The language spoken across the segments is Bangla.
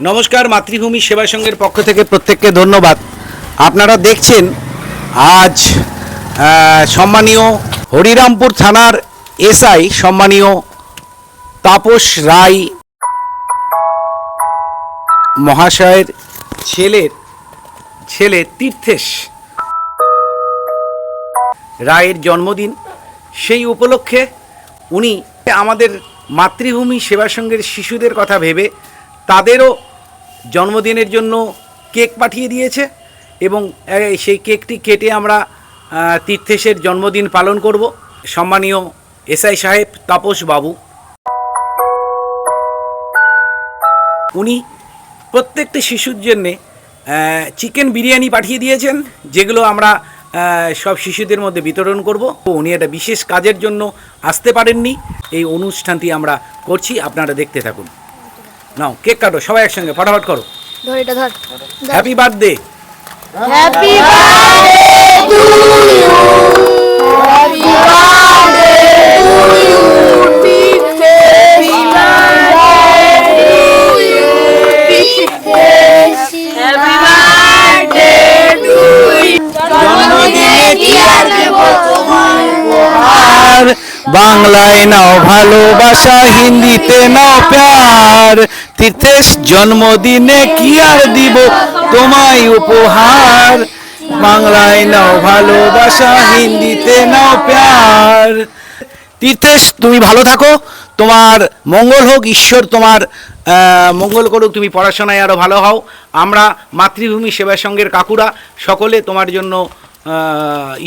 নমস্কার, মাতৃভূমি সেবা সংঘের পক্ষ থেকে প্রত্যেককে ধন্যবাদ। আপনারা দেখছেন আজ সম্মানীয় হরিরামপুর থানার এসআই সম্মানীয় তাপস রায় মহাশয়ের ছেলের, ছেলে তীর্থেশ রায়ের জন্মদিন। সেই উপলক্ষে উনি আমাদের মাতৃভূমি সেবা সংঘের শিশুদের কথা ভেবে তাদেরও জন্মদিনের জন্য কেক পাঠিয়ে দিয়েছে এবং সেই কেকটি কেটে আমরা তীর্থেশের জন্মদিন পালন করব। সম্মানীয় এসআই সাহেব তাপস বাবু। উনি প্রত্যেকটি শিশুর জন্যে চিকেন বিরিয়ানি পাঠিয়ে দিয়েছেন, যেগুলো আমরা সব শিশুদের মধ্যে বিতরণ করব। উনি একটা বিশেষ কাজের জন্য আসতে পারেননি। এই অনুষ্ঠানটি আমরা করছি, আপনারা দেখতে থাকুন। নাও কেক কাটো সবাই একসঙ্গে ফটাফট করো। ধর এটা ধর। Happy birthday happy birthday to you happy birthday to you বাংলায় নাও ভালোবাসা হিন্দিতে নাও প্যার। তীর্থেশ জন্মদিনে কি আর দিব? তোমায় উপহার। বাংলায় নাও ভালোবাসা হিন্দিতে নাও প্যার। তীর্থেশ তুমি ভালো থাকো। তোমার মঙ্গল হোক ঈশ্বর তোমার মঙ্গল করুক তুমি পড়াশোনায় আরও ভালো হও। আমরা মাতৃভূমি সেবা সংঘের কাকুরা সকলে তোমার জন্য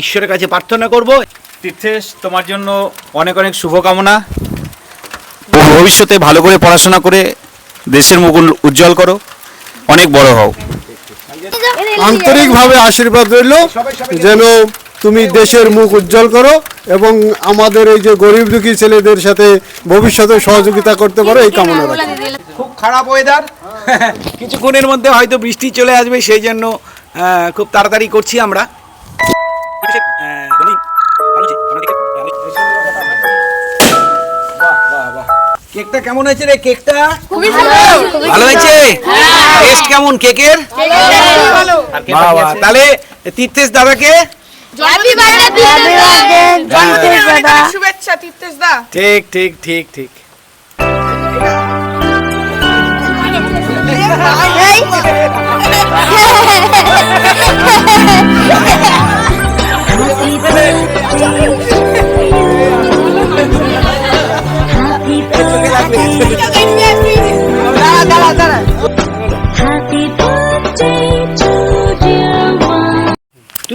ঈশ্বরের কাছে প্রার্থনা করব। তীর্থেশ তোমার জন্য অনেক অনেক শুভকামনা। ভবিষ্যতে ভালো করে পড়াশোনা করে দেশের মুখ উজ্জ্বল করো অনেক বড় হও। আন্তরিকভাবে আশীর্বাদ রইল যেন তুমি দেশের মুখ উজ্জ্বল করো এবং আমাদের এই যে গরিব দুঃখী ছেলেদের সাথে ভবিষ্যতে সহযোগিতা করতে পারো এই কামনা রাখি। খুব খারাপ ওয়েদার কিছুক্ষণের মধ্যে হয়তো বৃষ্টি চলে আসবে সেই জন্য খুব তাড়াতাড়ি করছি আমরা। কেকটা কেমন হয়েছে রে? কেকটা? খুবই ভালো ভালো হয়েছে? টেস্ট কেমন কেকের? বাহ, বাহ। তাহলে তীর্থেশ দাদাকে? শুভেচ্ছা তীর্থেশ দা। ঠিক ঠিক ঠিক ঠিক।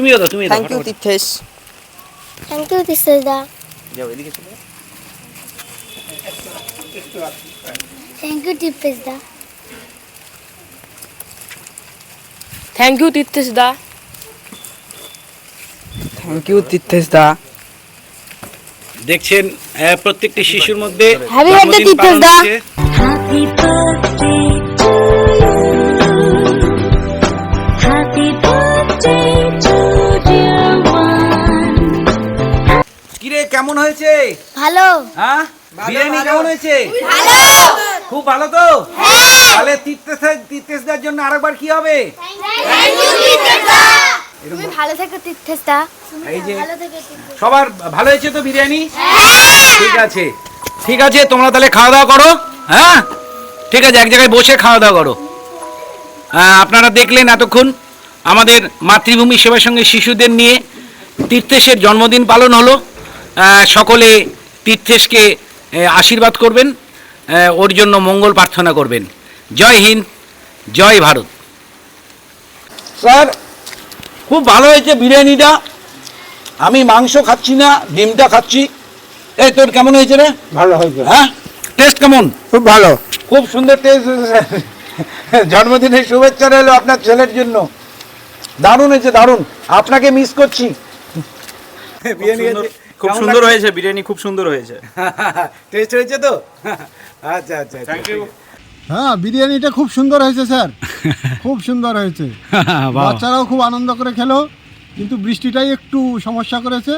তুমিও তো তুমি thank you Tirthesh thank you দিসেস দা। যাও এদিকে চলে। থ্যাংক ইউ টিপেস দা। থ্যাংক ইউ তীর্থেশ দা। থ্যাংক ইউ তীর্থেশ দা। দেখছেন প্রত্যেকটি শিশুর মধ্যে birthday, জন্মদিন তীর্থেশ দা। হচ্ছে। কিরে কেমন হয়েছে? ভালো। হ্যাঁ? বিরিয়ানি কেমন হয়েছে? ভালো। খুব ভালো তো? তাহলে তীর্থেশ তীর্থেশদার জন্য আরেকবার কি হবে? তুমি ভালো থেকো তীর্থেস দা এই যে ভালো থেকো তীর্থেস সবার ভালো হয়েছে তো বিরিয়ানি? ঠিক আছে। ঠিক আছে তোমরা তাহলে খাওয়া দাওয়া করো হ্যাঁ? ঠিক আছে এক জায়গায় বসে খাওয়া দাওয়া করো। আহ, আপনারা দেখলেন এতক্ষণ আমাদের মাতৃভূমি সেবার সঙ্গে শিশুদের নিয়ে তীর্থেশের জন্মদিন পালন হলো। সকলে তীর্থেশকে আশীর্বাদ করবেন ওর জন্য মঙ্গল প্রার্থনা করবেন। জয় হিন্দ জয় ভারত। স্যার খুব ভালো হয়েছে বিরিয়ানিটা। আমি মাংস খাচ্ছি না ডিমটা খাচ্ছি। এই তোর কেমন হয়েছে রে? ভালো হয়েছে। হ্যাঁ? টেস্ট কেমন? খুব ভালো। খুব সুন্দর টেস্ট জন্মদিনের শুভেচ্ছা রইল আপনার ছেলের জন্য। দারুণ হয়েছে দারুণ। আপনাকে মিস করছি। বিরিয়ানি। খুব সুন্দর হয়েছে বিরিয়ানি খুব সুন্দর হয়েছে। টেস্ট হয়েছে তো? আচ্ছা আচ্ছা থ্যাংক ইউ হ্যাঁ বিরিয়ানিটা খুব সুন্দর হয়েছে স্যার। খুব সুন্দর হয়েছে। বাচ্চারাও খুব আনন্দ করে খেলো কিন্তু বৃষ্টিটাই একটু সমস্যা করেছে।